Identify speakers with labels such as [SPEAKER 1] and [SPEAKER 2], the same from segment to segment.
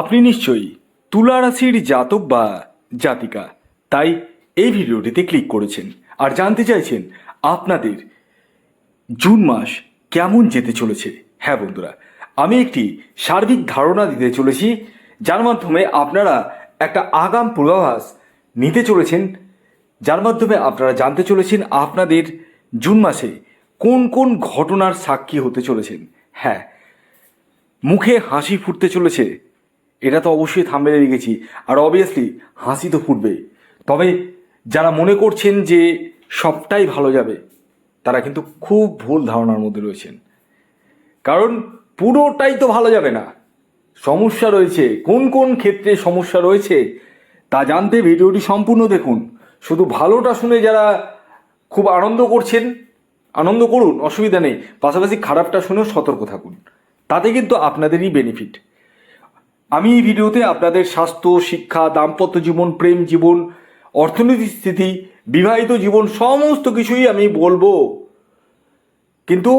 [SPEAKER 1] আপনি নিশ্চয়ই তুলা রাশির জাতক বা জাতিকা, তাই এই ভিডিওটিতে ক্লিক করেছেন। আর জানতে চাইছেন আপনাদের জুন মাস কেমন যেতে চলেছে? হ্যাঁ বন্ধুরা, আমি একটি সার্বিক ধারণা দিতে চলেছি, যার মাধ্যমে আপনারা একটা আগাম পূর্বাভাস নিতে চলেছেন। যার মাধ্যমে আপনারা জানতে চলেছেন আপনাদের জুন মাসে কোন কোন ঘটনার সাক্ষী হতে চলেছেন। হ্যাঁ মুখে হাসি ফুটতে চলেছে এটা তো অবশ্যই থামবে রেখেছি আর অবভিয়াসলি হাসি তো ফুটবে। তবে যারা মনে করছেন যে সবটাই ভালো যাবে, তারা কিন্তু খুব ভুল ধারণার মধ্যে রয়েছেন। কারণ পুরোটাই তো ভালো যাবে না। সমস্যা রয়েছে। কোন কোন ক্ষেত্রে সমস্যা রয়েছে তা জানতে ভিডিওটি সম্পূর্ণ দেখুন। শুধু ভালোটা শুনে যারা খুব আনন্দ করছেন, আনন্দ করুন, অসুবিধা নেই। পাশাপাশি খারাপটা শুনেও সতর্ক থাকুন। তাতে কিন্তু আপনাদেরই বেনিফিট আমি এই ভিডিওতে আপনাদের স্বাস্থ্য, শিক্ষা, দাম্পত্য জীবন, প্রেম জীবন, অর্থনৈতিক স্থিতি, বিবাহিত জীবন সমস্ত কিছুই আমি বলব। কিন্তু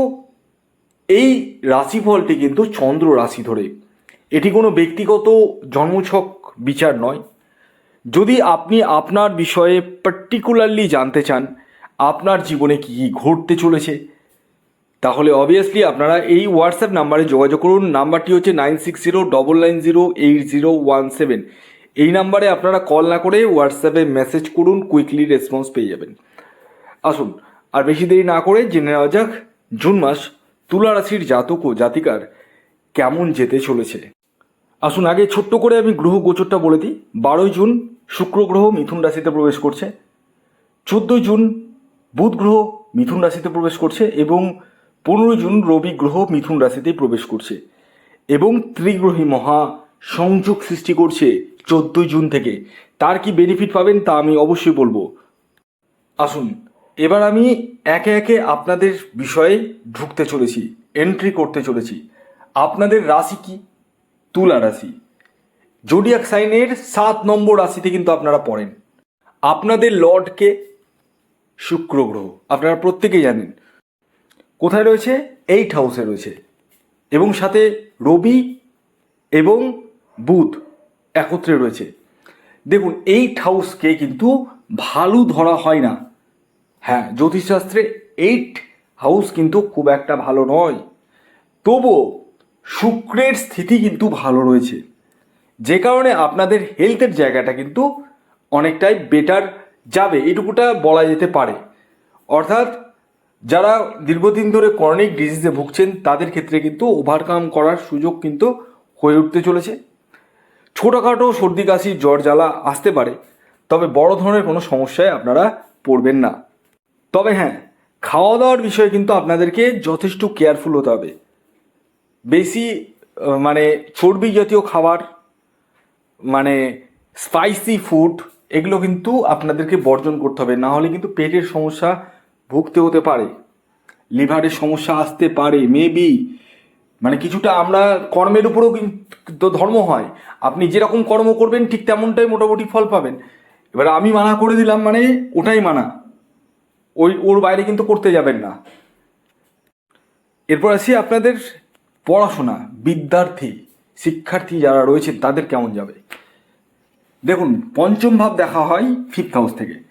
[SPEAKER 1] এই রাশিফলটি কিন্তু চন্দ্র রাশি ধরে। এটি কোনো ব্যক্তিগত জন্মছক বিচার নয়। যদি আপনি আপনার বিষয়ে পার্টিকুলারলি জানতে চান, আপনার জীবনে কী কী ঘটতে চলেছে তাহলে অবভিয়াসলি আপনারা এই হোয়াটসঅ্যাপ নাম্বারে যোগাযোগ করুন। নাম্বারটি হচ্ছে nine six zero double nine zero eight zero one seven এই নাম্বারে আপনারা কল না করে হোয়াটসঅ্যাপে মেসেজ করুন কুইকলি রেসপন্স পেয়ে যাবেন। আসুন, আর বেশি দেরি না করে জেনে নেওয়া যাক জুন মাস তুলা রাশির জাতক ও জাতিকার কেমন যেতে চলেছে। আসুন, আগে ছোট্ট করে আমি গ্রহ গোচরটা বলে দিই। বারোই জুন শুক্র গ্রহ মিথুন রাশিতে প্রবেশ করছে। চোদ্দোই জুন বুধ গ্রহ মিথুন রাশিতে প্রবেশ করছে এবং পনেরোই জুন রবি গ্রহ মিথুন রাশিতে প্রবেশ করছে এবং ত্রিগ্রহী মহা সংযোগ সৃষ্টি করছে চোদ্দোই জুন থেকে। তার কি বেনিফিট পাবেন তা আমি অবশ্যই বলব। আসুন, এবার আমি একে একে আপনাদের বিষয়ে ঢুকতে চলেছি এন্ট্রি করতে চলেছি। আপনাদের রাশি কি? তুলা রাশি। জোডিয়াক সাইনের সাত নম্বর রাশিতে কিন্তু আপনারা পড়েন। আপনাদের লর্ডকে শুক্র গ্রহ। আপনারা প্রত্যেকেই জানেন। কোথায় রয়েছে? এইট হাউসে রয়েছে। এবং সাথে রবি এবং বুধ একত্রে রয়েছে। দেখুন এইট হাউসকে কিন্তু ভালো ধরা হয় না। হ্যাঁ জ্যোতিষশাস্ত্রে এইট হাউস কিন্তু খুব একটা ভালো নয়। তবুও শুক্রের স্থিতি কিন্তু ভালো রয়েছে। যে কারণে আপনাদের হেলথের জায়গাটা কিন্তু অনেকটাই বেটার যাবে, এটুকুটা বলা যেতে পারে। অর্থাৎ যারা দীর্ঘদিন ধরে ক্রনিক ডিজিজে ভুগছেন, তাদের ক্ষেত্রে কিন্তু ওভারকাম করার সুযোগ কিন্তু হয়ে উঠতে চলেছে। ছোটোখাটো সর্দি, কাশি, জ্বর, জ্বালা আসতে পারে, তবে বড় ধরনের কোনো সমস্যায় আপনারা পড়বেন না। তবে হ্যাঁ খাওয়া দাওয়ার বিষয়ে কিন্তু আপনাদেরকে যথেষ্ট কেয়ারফুল হতে হবে। বেশি মানে চর্বি জাতীয় খাবার মানে স্পাইসি ফুড এগুলো কিন্তু আপনাদেরকে বর্জন করতে হবে। না হলে কিন্তু পেটের সমস্যা ভুগতে হতে পারে। লিভারের সমস্যা আসতে পারে মেবি মানে কিছুটা আমরা কর্মের উপরেও কিন্তু ধর্ম হয়। আপনি যেরকম কর্ম করবেন, ঠিক তেমনটাই মোটামুটি ফল পাবেন। এবার আমি মানা করে দিলাম মানে ওটাই মানা। ওই, ওর বাইরে কিন্তু করতে যাবেন না। এরপর আসি আপনাদের পড়াশোনা, বিদ্যার্থী, শিক্ষার্থী যারা রয়েছেন, তাদের কেমন যাবে? দেখুন, পঞ্চম ভাব দেখা হয় ফিফথ হাউস থেকে।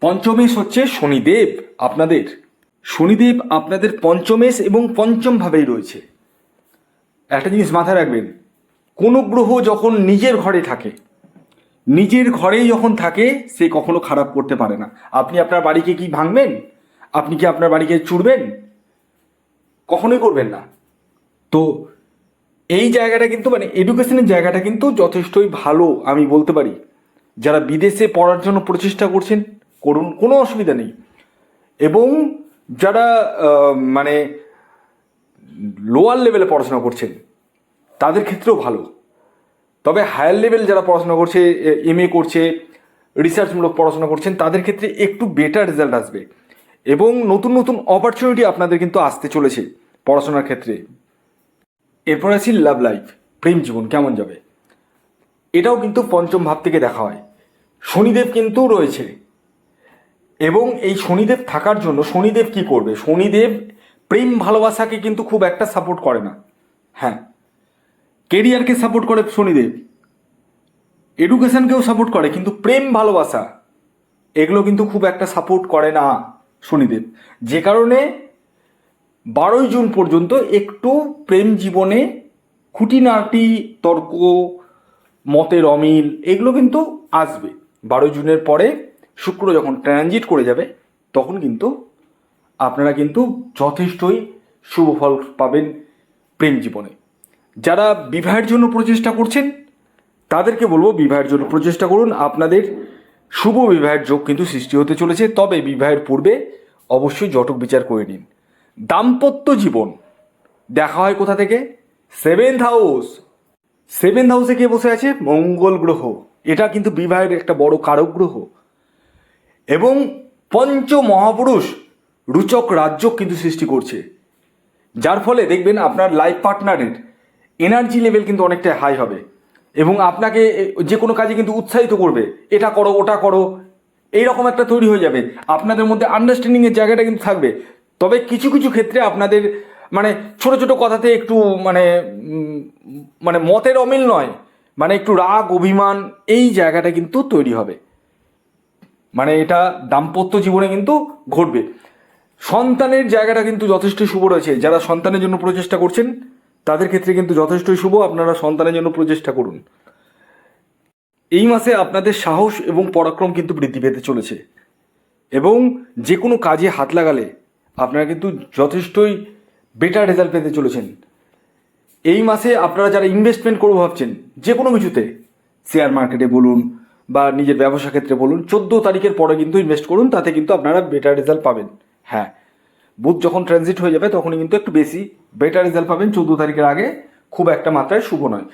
[SPEAKER 1] পঞ্চমেশ হচ্ছে শনিদেব আপনাদের। শনিদেব আপনাদের পঞ্চমেশ এবং পঞ্চম ভাবেই রয়েছে। একটা জিনিস মাথায় রাখবেন, কোনো গ্রহ যখন নিজের ঘরে থাকে, নিজের ঘরেই যখন থাকে, সে কখনো খারাপ করতে পারে না। আপনি আপনার বাড়িকে কি ভাঙবেন? আপনি কি আপনার বাড়িকে চুড়বেন কখনোই করবেন না। তো এই জায়গাটা কিন্তু মানে এডুকেশনের জায়গাটা কিন্তু যথেষ্টই ভালো আমি বলতে পারি। যারা বিদেশে পড়ার জন্য প্রচেষ্টা করছেন করুন, কোনো অসুবিধা নেই। এবং যারা মানে লোয়ার লেভেলে পড়াশোনা করছেন, তাদের ক্ষেত্রেও ভালো। তবে হায়ার লেভেল যারা পড়াশোনা করছে এম এ করছে রিসার্চমূলক পড়াশোনা করছেন, তাদের ক্ষেত্রে একটু বেটার রেজাল্ট আসবে। এবং নতুন নতুন অপরচুনিটি আপনাদের কিন্তু আসতে চলেছে পড়াশোনার ক্ষেত্রে। এরপর আছি লাভ লাইফ প্রেম জীবন, কেমন যাবে? এটাও কিন্তু পঞ্চম ভাব থেকে দেখা হয়। শনিদেব কিন্তু রয়েছে। এবং এই শনিদেব থাকার জন্য শনিদেব কি করবে? শনিদেব প্রেম ভালোবাসাকে কিন্তু খুব একটা সাপোর্ট করে না। হ্যাঁ। কেরিয়ারকে সাপোর্ট করে শনিদেব। এডুকেশনকেও সাপোর্ট করে, কিন্তু প্রেম ভালোবাসা, এগুলো কিন্তু খুব একটা সাপোর্ট করে না শনিদেব। যে কারণে বারোই জুন পর্যন্ত একটু প্রেম জীবনে খুঁটিনাটি, তর্ক, মতের অমিল, এগুলো কিন্তু আসবে। বারোই জুনের পরে শুক্র যখন ট্রানজিট করে যাবে, তখন কিন্তু আপনারা কিন্তু যথেষ্টই শুভ ফল পাবেন প্রেম জীবনে। যারা বিবাহের জন্য প্রচেষ্টা করছেন, তাদেরকে বলব বিবাহের জন্য প্রচেষ্টা করুন। আপনাদের শুভ বিবাহের যোগ কিন্তু সৃষ্টি হতে চলেছে, তবে বিবাহের পূর্বে অবশ্যই জটক বিচার করে নিন। দাম্পত্য জীবন। দেখা হয় কোথা থেকে? সেভেন্থ হাউস সেভেন্থ হাউসে কে বসে আছে? মঙ্গল গ্রহ। এটা কিন্তু বিবাহের একটা বড় কারক গ্রহ। এবং পঞ্চ মহাপুরুষ রুচক রাজ্য কিন্তু সৃষ্টি করছে। যার ফলে দেখবেন আপনার লাইফ পার্টনারের এনার্জি লেভেল কিন্তু অনেকটা হাই হবে। এবং আপনাকে যে কোনো কাজে কিন্তু উৎসাহিত করবে। এটা করো, ওটা করো, এইরকম একটা তৈরি হয়ে যাবে। আপনাদের মধ্যে আন্ডারস্ট্যান্ডিংয়ের জায়গাটা কিন্তু থাকবে। তবে কিছু কিছু ক্ষেত্রে আপনাদের মানে ছোট ছোট কথাতে একটু মানে মানে মতের অমিল নয়। মানে একটু রাগ, অভিমান, এই জায়গাটা কিন্তু তৈরি হবে। মানে এটা দাম্পত্য জীবনে কিন্তু ঘটবে। সন্তানের জায়গাটা কিন্তু যথেষ্ট শুভ রয়েছে। যারা সন্তানের জন্য প্রচেষ্টা করছেন, তাদের ক্ষেত্রে কিন্তু যথেষ্টই শুভ। আপনারা সন্তানের জন্য প্রচেষ্টা করুন। এই মাসে আপনাদের সাহস এবং পরাক্রম কিন্তু বৃদ্ধি পেতে চলেছে। এবং যে কোনো কাজে হাত লাগালে আপনারা কিন্তু যথেষ্টই বেটার রেজাল্ট পেতে চলেছেন। এই মাসে আপনারা যারা ইনভেস্টমেন্ট করব ভাবছেন যে কোনো কিছুতে শেয়ার মার্কেটে বলুন বা নিজের ব্যবসা ক্ষেত্রে বলুন, চোদ্দ তারিখের পরে কিন্তু ইনভেস্ট করুন, তাতে কিন্তু আপনারা বেটার রেজাল্ট পাবেন। হ্যাঁ বুধ যখন ট্রানজিট হয়ে যাবে, তখনই কিন্তু একটু বেশি বেটার রেজাল্ট পাবেন। চোদ্দ তারিখের আগে খুব একটা মাত্রায় শুভ নয়।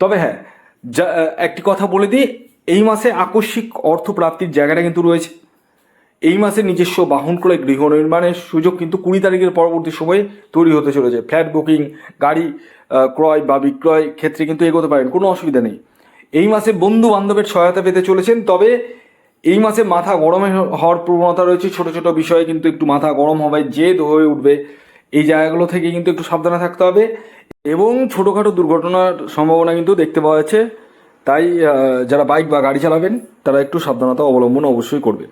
[SPEAKER 1] তবে হ্যাঁ যা, একটি কথা বলে দিই, এই মাসে আকস্মিক অর্থ প্রাপ্তির জায়গাটা কিন্তু রয়েছে। এই মাসে নিজস্ব বাহন ক্রয়, গৃহ নির্মাণের সুযোগ কিন্তু কুড়ি তারিখের পরবর্তী সময়ে তৈরি হতে চলেছে। ফ্ল্যাট বুকিং, গাড়ি ক্রয় বা বিক্রয় ক্ষেত্রে কিন্তু এগোতে পারেন, কোনো অসুবিধা নেই। এই মাসে বন্ধু বান্ধবের সহায়তা পেতে চলেছেন, তবে এই মাসে মাথা গরমে হওয়ার প্রবণতা রয়েছে। ছোট ছোট বিষয়ে কিন্তু একটু মাথা গরম হবে, জেদ হয়ে উঠবে। এই জায়গাগুলো থেকে কিন্তু একটু সাবধানে থাকতে হবে। এবং ছোটোখাটো দুর্ঘটনার সম্ভাবনা কিন্তু দেখতে পাওয়া যাচ্ছে। তাই যারা বাইক বা গাড়ি চালাবেন, তারা একটু সাবধানতা অবলম্বন অবশ্যই করবে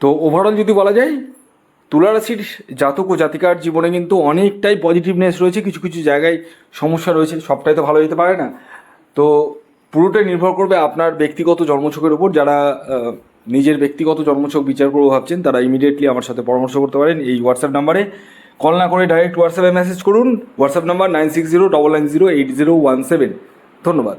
[SPEAKER 1] তো ওভারঅল যদি বলা যায় তুলা রাশির জাতক ও জাতিকার জীবনে কিন্তু অনেকটাই পজিটিভনেস রয়েছে। কিছু কিছু জায়গায় সমস্যা রয়েছে, সবটাই তো ভালো যেতে পারে না। তো পুরোটাই নির্ভর করবে আপনার ব্যক্তিগত জন্মছকের উপর। যারা নিজের ব্যক্তিগত জন্মছক বিচার করব ভাবছেন, তারা ইমিডিয়েটলি আমার সাথে পরামর্শ করতে পারেন এই হোয়াটসঅ্যাপ নাম্বারে কল না করে ডাইরেক্ট হোয়াটসঅ্যাপে মেসেজ করুন। WhatsApp number nine six zero double nine zero eight zero one seven ধন্যবাদ।